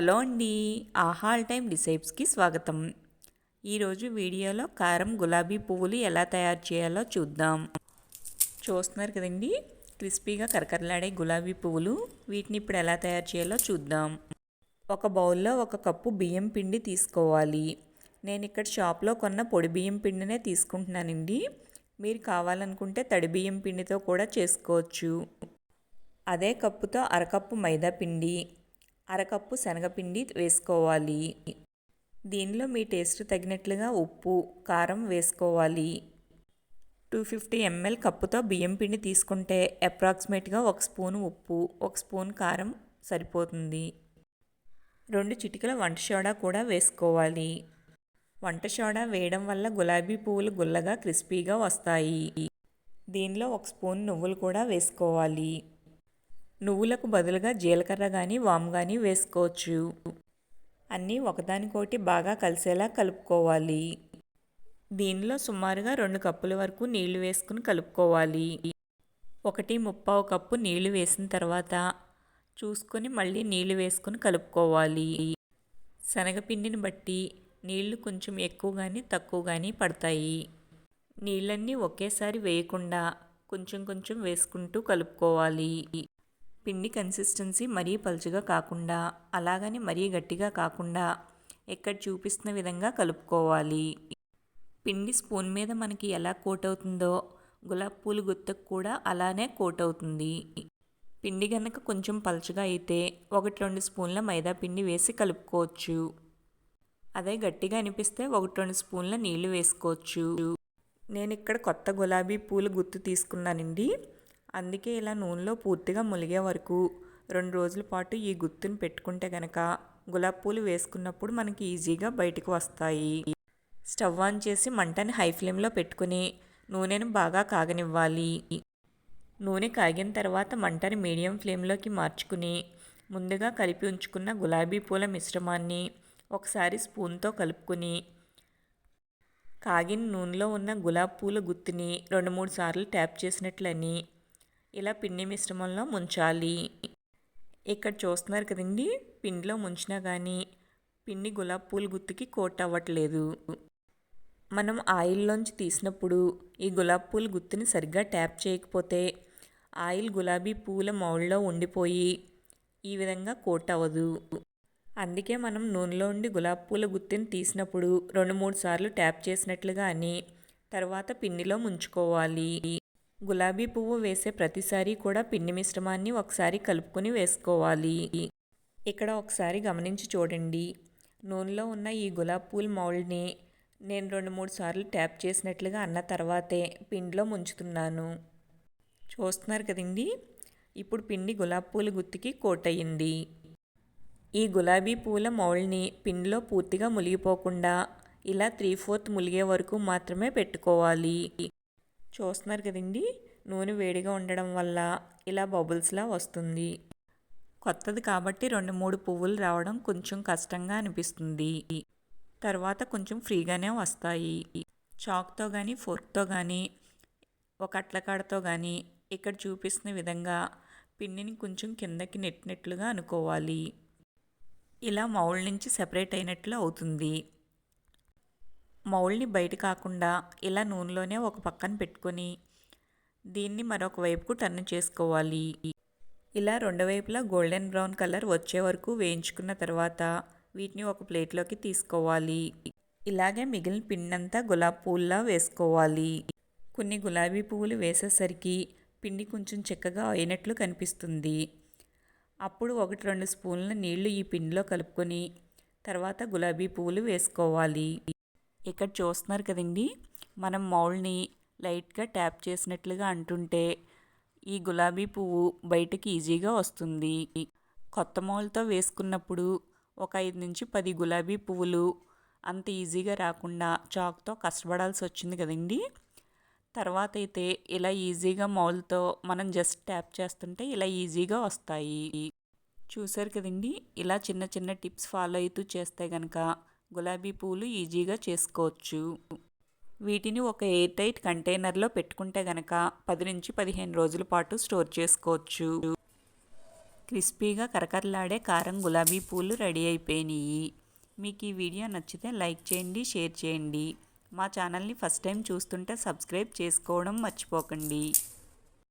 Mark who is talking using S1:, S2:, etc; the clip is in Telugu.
S1: హలో అండి. ఆహాల్ టైం డిసైప్స్కి స్వాగతం. ఈరోజు వీడియోలో కారం గులాబీ పువ్వులు ఎలా తయారు చేయాలో చూద్దాం. చూస్తున్నారు కదండి క్రిస్పీగా కరకరలాడే గులాబీ పువ్వులు వీటిని ఇప్పుడు ఎలా తయారు చేయాలో చూద్దాం. ఒక బౌల్లో ఒక కప్పు బియ్యం పిండి తీసుకోవాలి. నేను ఇక్కడ షాప్లో కొన్న పొడి బియ్యం పిండినే తీసుకుంటున్నానండి. మీరు కావాలనుకుంటే తడి బియ్యం పిండితో కూడా చేసుకోవచ్చు. అదే కప్పుతో అరకప్పు మైదా పిండి. అరకప్పు శనగపిండి వేసుకోవాలి. దీనిలో మీ టేస్ట్ తగినట్లుగా ఉప్పు కారం వేసుకోవాలి. టూ ఫిఫ్టీ ఎంఎల్ కప్పుతో బియ్యం పిండి తీసుకుంటే అప్రాక్సిమేట్గా ఒక స్పూన్ ఉప్పు ఒక స్పూన్ కారం సరిపోతుంది. రెండు చిటికల వంట సోడా కూడా వేసుకోవాలి. వంట సోడా వేయడం వల్ల గులాబీ పువ్వులు గుల్లగా క్రిస్పీగా వస్తాయి. దీనిలో ఒక స్పూన్ నువ్వులు కూడా వేసుకోవాలి. నువ్వులకు బదులుగా జీలకర్ర కానీ వాము కానీ వేసుకోవచ్చు. అన్నీ ఒకదానికోటి బాగా కలిసేలా కలుపుకోవాలి. దీనిలో సుమారుగా రెండు కప్పుల వరకు నీళ్ళు వేసుకుని కలుపుకోవాలి. ఒకటి ముప్పావు కప్పు నీళ్ళు వేసిన తర్వాత చూసుకొని మళ్ళీ నీళ్ళు వేసుకుని కలుపుకోవాలి. శనగపిండిని బట్టి నీళ్ళు కొంచెం ఎక్కువ కానీ తక్కువ కానీ పడతాయి. నీళ్ళన్నీ ఒకేసారి వేయకుండా కొంచెం కొంచెం వేసుకుంటూ కలుపుకోవాలి. పిండి కన్సిస్టెన్సీ మరీ పలుచగా కాకుండా అలాగని మరీ గట్టిగా కాకుండా ఎక్కడ చూపిస్తున్న విధంగా కలుపుకోవాలి. పిండి స్పూన్ మీద మనకి ఎలా కోట్ అవుతుందో గులాబ్ పూలు గుత్తకు కూడా అలానే కోట్ అవుతుంది. పిండి కనుక కొంచెం పలుచగా అయితే ఒకటి రెండు స్పూన్ల మైదా పిండి వేసి కలుపుకోవచ్చు. అదే గట్టిగా అనిపిస్తే ఒకటి రెండు స్పూన్ల నీళ్ళు వేసుకోవచ్చు. నేను ఇక్కడ కొత్త గులాబీ పూలు గుత్తు తీసుకున్నానండి. అందుకే ఇలా నూనెలో పూర్తిగా ములిగే వరకు రెండు రోజుల పాటు ఈ గుత్తుని పెట్టుకుంటే కనుక గులాబీ పూలు వేసుకున్నప్పుడు మనకి ఈజీగా బయటకు వస్తాయి. స్టవ్ ఆన్ చేసి మంటని హై ఫ్లేమ్లో పెట్టుకుని నూనెను బాగా కాగనివ్వాలి. నూనె కాగిన తర్వాత మంటని మీడియం ఫ్లేమ్లోకి మార్చుకుని ముందుగా కలిపి ఉంచుకున్న గులాబీ పూల మిశ్రమాన్ని ఒకసారి స్పూన్తో కలుపుకుని కాగిన నూనెలో ఉన్న గులాబ్ పూల గుత్తిని రెండు మూడు సార్లు ట్యాప్ చేసినట్లని ఇలా పిండి మిశ్రమంలో ముంచాలి. ఇక్కడ చూస్తున్నారు కదండి పిండిలో ముంచినా కానీ పిండి గులాబీ పూలు గుత్తికి కోట్ అవ్వట్లేదు. మనం ఆయిల్లోంచి తీసినప్పుడు ఈ గులాబీ పూల గుత్తిని సరిగ్గా ట్యాప్ చేయకపోతే ఆయిల్ గులాబీ పూల మౌళ్ళలో ఉండిపోయి ఈ విధంగా కోట్ అవ్వదు. అందుకే మనం నూనెలో ఉండి గులాబీ పూల గుత్తిని తీసినప్పుడు రెండు మూడు సార్లు ట్యాప్ చేసినట్లుగా అని తర్వాత పిండిలో ముంచుకోవాలి. గులాబీ పువ్వు వేసే ప్రతిసారి కూడా పిండి మిశ్రమాన్ని ఒకసారి కలుపుకొని వేసుకోవాలి. ఇక్కడ ఒకసారి గమనించి చూడండి. నూనెలో ఉన్న ఈ గులాబీ పూల మౌల్డ్ని నేను రెండు మూడు సార్లు ట్యాప్ చేసినట్లుగా అన్న తర్వాతే పిండిలో ముంచుతున్నాను. చూస్తున్నారు కదండి? ఇప్పుడు పిండి గులాబీ పూల గుత్తికి కోట్ అయ్యింది. ఈ గులాబీ పూల మౌల్డ్ని పిండిలో పూర్తిగా మునిగిపోకుండా ఇలా త్రీ ఫోర్త్ ములిగే వరకు మాత్రమే పెట్టుకోవాలి. చూస్తున్నారు కదండి. నూనె వేడిగా ఉండడం వల్ల ఇలా బబుల్స్లా వస్తుంది. కొత్తది కాబట్టి రెండు మూడు పువ్వులు రావడం కొంచెం కష్టంగా అనిపిస్తుంది. తర్వాత కొంచెం ఫ్రీగానే వస్తాయి. చాక్తో కానీ ఫోర్క్తో కానీ ఒక అట్లకాడతో కానీ ఇక్కడ చూపిస్తున్న విధంగా పిండిని కొంచెం కిందకి నెట్టినట్లుగా అనుకోవాలి. ఇలా మౌల్ నుంచి సెపరేట్ అయినట్లు అవుతుంది. మౌల్ని బయట కాకుండా ఇలా నూనెలోనే ఒక పక్కన పెట్టుకొని దీన్ని మరొక వైపుకు టర్న్ చేసుకోవాలి. ఇలా రెండు వైపులా గోల్డెన్ బ్రౌన్ కలర్ వచ్చే వరకు వేయించుకున్న తర్వాత వీటిని ఒక ప్లేట్లోకి తీసుకోవాలి. ఇలాగే మిగిలిన పిండంతా గులాబీ పువ్వులా వేసుకోవాలి. కొన్ని గులాబీ పువ్వులు వేసేసరికి పిండి కొంచెం చెక్కగా అయినట్లు కనిపిస్తుంది. అప్పుడు ఒకటి రెండు స్పూన్ల నీళ్ళు ఈ పిండిలో కలుపుకొని తర్వాత గులాబీ పువ్వులు వేసుకోవాలి. ఇక్కడ చూస్తున్నారు కదండి. మనం మౌల్ని లైట్గా ట్యాప్ చేసినట్లుగా అంటుంటే ఈ గులాబీ పువ్వు బయటకి ఈజీగా వస్తుంది. కొత్త మౌల్తో వేసుకున్నప్పుడు ఒక ఐదు నుంచి పది గులాబీ పువ్వులు అంత ఈజీగా రాకుండా చాక్తో కష్టపడాల్సి వచ్చింది కదండి. తర్వాత అయితే ఇలా ఈజీగా మౌల్తో మనం జస్ట్ ట్యాప్ చేస్తుంటే ఇలా ఈజీగా వస్తాయి. చూసారు కదండి? ఇలా చిన్న చిన్న టిప్స్ ఫాలో అవుతూ చేస్తే కనుక గులాబీ పూలు ఈజీగా చేసుకోవచ్చు. వీటిని ఒక ఎయిర్ టైట్ కంటైనర్లో పెట్టుకుంటే గనక పది నుంచి పదిహేను రోజుల పాటు స్టోర్ చేసుకోవచ్చు. క్రిస్పీగా కరకరలాడే కారం గులాబీ పూలు రెడీ అయిపోయినాయి. మీకు ఈ వీడియో నచ్చితే లైక్ చేయండి షేర్ చేయండి. మా ఛానల్ని ఫస్ట్ టైం చూస్తుంటే సబ్స్క్రైబ్ చేసుకోవడం మర్చిపోకండి.